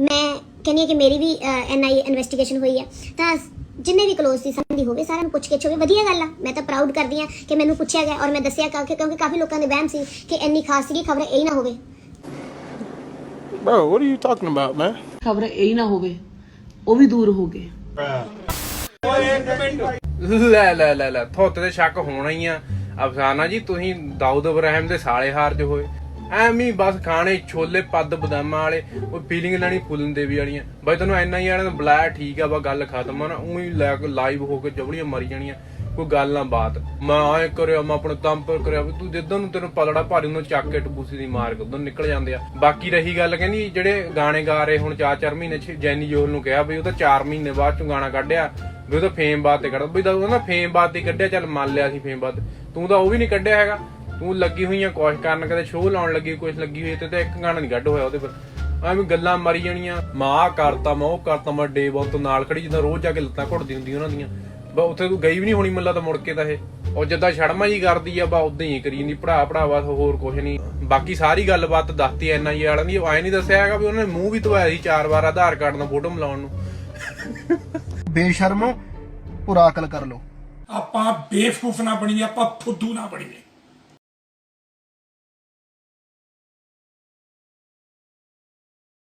ਮੈਂ ਕਹਿੰਦੀ ਕਿ ਮੇਰੀ ਵੀ ਐਨਆਈ ਇਨਵੈਸਟੀਗੇਸ਼ਨ ਹੋਈ ਹੈ। ਤਾਂ ਜਿੰਨੇ ਵੀ ਕਲੋਜ਼ ਸੀ ਸੰਬੰਧੀ ਹੋਵੇ ਸਾਰਿਆਂ ਨੂੰ ਪੁੱਛ ਕੇ ਹੋਵੇ ਵਧੀਆ ਗੱਲ ਆ। ਮੈਂ ਤਾਂ ਪ੍ਰਾਊਡ ਕਰਦੀ ਹਾਂ ਕਿ ਮੈਨੂੰ ਪੁੱਛਿਆ ਗਿਆ ਔਰ ਮੈਂ ਦੱਸਿਆ ਕਿ ਕਿਉਂਕਿ ਕਾਫੀ ਲੋਕਾਂ ਦੇ ਵਹਿਮ ਸੀ ਕਿ ਇੰਨੀ ਖਾਸ ਸੀਗੀ ਖਬਰ ਇਹ ਨਾ ਹੋਵੇ। Bro, what are you talking about, man? ਖਬਰ ਇਹ ਹੀ ਨਾ ਹੋਵੇ ਉਹ ਵੀ ਦੂਰ ਹੋ ਗਏ। ਲੈ ਲੈ ਲੈ ਲੈ ਥੋਤੇ ਤੇ ਸ਼ੱਕ ਹੋਣਾ ਹੀ ਆ। ਅਫਸਾਨਾ ਜੀ ਤੁਸੀਂ ਦਾਊਦ ਇਬਰਾਹਿਮ ਦੇ ਸਾਲੇ ਹਾਰ ਜੋ ਹੋਏ। ਐਵੇਂ ਹੀ ਬਸ ਖਾਣੇ, ਛੋਲੇ, ਪੱਦ, ਬਦਾਮਾਂ ਵਾਲੇ, ਉਹ ਫੀਲਿੰਗ ਲੈਣੀ ਫੁੱਲਣ ਦੇ ਵੀ ਵਾਲੀਆਂ। ਬਾਈ ਤੈਨੂੰ ਐਨਾ ਹੀ ਵਾਲਿਆਂ ਨੂੰ ਬੁਲਾਇਆ, ਠੀਕ ਆ ਵਾ ਗੱਲ ਖਤਮ ਆ ਨਾ, ਉਹੀ ਲੈ ਕੇ ਲਾਈਵ ਹੋ ਕੇ ਜਬੜੀਆਂ ਮਰੀ ਜਾਣੀਆਂ। ਕੋਈ ਗੱਲ ਨਾ ਬਾਤ। ਮੈਂ ਐ ਕਰਿਆ, ਮੈਂ ਆਪਣੇ ਕੰਮ ਪਰ ਕਰਿਆ ਤੂੰ ਜਿੱਦਾਂ ਨੂੰ ਤੈਨੂੰ ਪਲੜਾ ਭਾਰੀ ਨੂੰ ਚੱਕ ਕੇ ਟਬੂਸੀ ਦੀ ਮਾਰ ਕੇ ਉਦੋਂ ਨਿਕਲ ਜਾਂਦੇ ਆ। ਬਾਕੀ ਰਹੀ ਗੱਲ ਕਹਿੰਦੀ, ਜਿਹੜੇ ਗਾਣੇ ਗਾ ਰਹੇ ਹੁਣ 4-4 ਮਹੀਨੇ ਚ, ਜੈਨੀ ਜੋਹਲ ਨੂੰ ਕਿਹਾ ਬਈ ਉਹ ਤਾਂ 4 ਮਹੀਨੇ ਬਾਅਦ ਚੋਂ ਗਾਣਾ ਕੱਢਿਆ, ਵੀ ਉਹ ਤਾਂ ਫੇਮ ਬਾਤ ਤੇ ਕੱਢ, ਬਈ ਤਾਂ ਉਹ ਨਾ ਫੇਮ ਬਾਤ ਤੇ ਕੱਢਿਆ, ਚੱਲ ਮੰਨ ਲਿਆ ਸੀ ਫੇਮ ਬਾਤ ਤੂੰ ਤਾਂ ਉਹ ਵੀ ਨਹੀਂ ਕੱਢਿਆ ਹੈਗਾ। ਤੂੰ ਲੱਗੀ ਹੋਈਆਂ ਕੋਸ਼ਿਸ਼ ਕਰਨ ਕਦੇ ਸ਼ੋਅ ਲਾਉਣ ਲੱਗੀ ਕੁਛ ਲੱਗੀ ਹੋਈ ਤੇ ਤਾਂ ਇੱਕ ਗਾਣਾ ਨਹੀਂ ਕੱਢ ਹੋਇਆ ਉਹਦੇ ਪਰ। ਐਵੇਂ ਗੱਲਾਂ ਮਾਰੀ ਜਾਣੀਆਂ। ਮੈਂ ਕਰਤਾ ਮੈਂ ਉਹ ਕਰਤਾ ਮੈਂ ਡੇ ਬਾਲ ਤੋਂ ਨਾਲ ਖੜੀ ਜਿੱਦਾਂ ਰੋਜ਼ ਜਾ ਕੇ ਲੱਤਾਂ ਘੁੱਟਦੀ ਹੁੰਦੀ ਉਹਨਾਂ ਦੀਆਂ। ਬਾ ਉੱਥੇ ਤੂੰ ਗਈ ਵੀ ਨਹੀਂ ਹੋਣੀ ਮੱਲਾ ਤਾਂ ਮੁੜ ਕੇ ਤਾਂ ਇਹ। ਉਹ ਜਿੱਦਾਂ ਸ਼ਰਮਾ ਜੀ ਕਰਦੀ ਆ ਬਾ ਉਦਾਂ ਹੀ ਕਰੀ ਨਹੀਂ ਪੜਾ ਪੜਾ ਬਸ ਹੋਰ ਕੁਛ ਨਹੀਂ ਬਾਕੀ ਸਾਰੀ ਗੱਲਬਾਤ ਦੱਸਤੀ ਐਨ ਆਈ ਵਾਲਿਆਂ ਦੀ। ਆਏ ਨਹੀਂ ਦੱਸਿਆ ਹੈਗਾ ਵੀ ਉਹਨਾਂ ਨੇ ਮੂੰਹ ਵੀ ਧਵਾਇਆ ਸੀ ਚਾਰ ਵਾਰ ਆਧਾਰ ਕਾਰਡ ਨਾਲ ਫੋਟੋ ਮਿਲਾਉਣ ਨੂੰ। ਬੇਸ਼ਰਮੋ ਪੁਰਾਕਲ ਕਰ ਲੋ ਆਪਾਂ ਬੇਵਕੂਫ ਨਾ ਬਣੀਏ ਆਪਾਂ ਫੁੱਦੂ ਨਾ ਬਣੀਏ।